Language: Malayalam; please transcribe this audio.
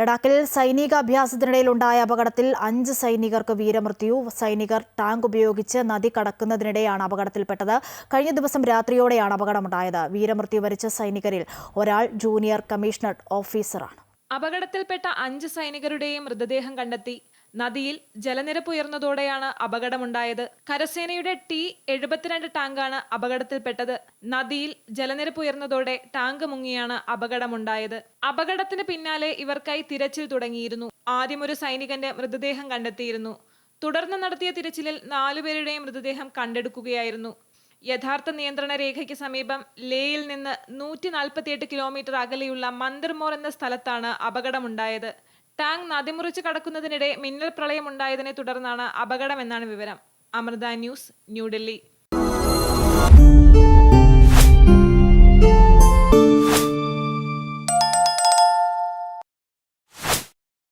ലഡാക്കിൽ സൈനിക അഭ്യാസത്തിനിടയിലുണ്ടായ അപകടത്തിൽ അഞ്ച് സൈനികർക്ക് വീരമൃത്യു. സൈനികർ ടാങ്ക് ഉപയോഗിച്ച് നദി കടക്കുന്നതിനിടെയാണ് അപകടത്തിൽപ്പെട്ടത്. കഴിഞ്ഞ ദിവസം രാത്രിയോടെയാണ് അപകടമുണ്ടായത്. വീരമൃത്യു വരിച്ച സൈനികരിൽ ഒരാൾ ജൂനിയർ കമ്മീഷണർ ഓഫീസറാണ്. അപകടത്തിൽപ്പെട്ട അഞ്ച് സൈനികരുടെയും മൃതദേഹം കണ്ടെത്തി. നദിയിൽ ജലനിരപ്പ് ഉയർന്നതോടെയാണ് അപകടമുണ്ടായത്. കരസേനയുടെ ടി എഴുപത്തിരണ്ട് ടാങ്കാണ് അപകടത്തിൽപ്പെട്ടത്. നദിയിൽ ജലനിരപ്പ് ഉയർന്നതോടെ ടാങ്ക് മുങ്ങിയാണ് അപകടമുണ്ടായത്. അപകടത്തിന് പിന്നാലെ ഇവർക്കായി തിരച്ചിൽ തുടങ്ങിയിരുന്നു. ആദ്യം ഒരു സൈനികന്റെ മൃതദേഹം കണ്ടെത്തിയിരുന്നു. തുടർന്ന് നടത്തിയ തിരച്ചിലിൽ നാലുപേരുടെയും മൃതദേഹം കണ്ടെടുക്കുകയായിരുന്നു. യഥാർത്ഥ നിയന്ത്രണ രേഖയ്ക്ക് സമീപം ലേയിൽ നിന്ന് നൂറ്റി നാൽപ്പത്തിയെട്ട് കിലോമീറ്റർ അകലെയുള്ള മന്ദിർമോർ എന്ന സ്ഥലത്താണ് അപകടമുണ്ടായത്. ടാങ്ക് നദിമുറിച്ച് കടക്കുന്നതിനിടെ മിന്നൽ പ്രളയം ഉണ്ടായതിനെ തുടർന്നാണ് അപകടമെന്നാണ് വിവരം. അമൃത ന്യൂസ് ന്യൂഡൽഹി.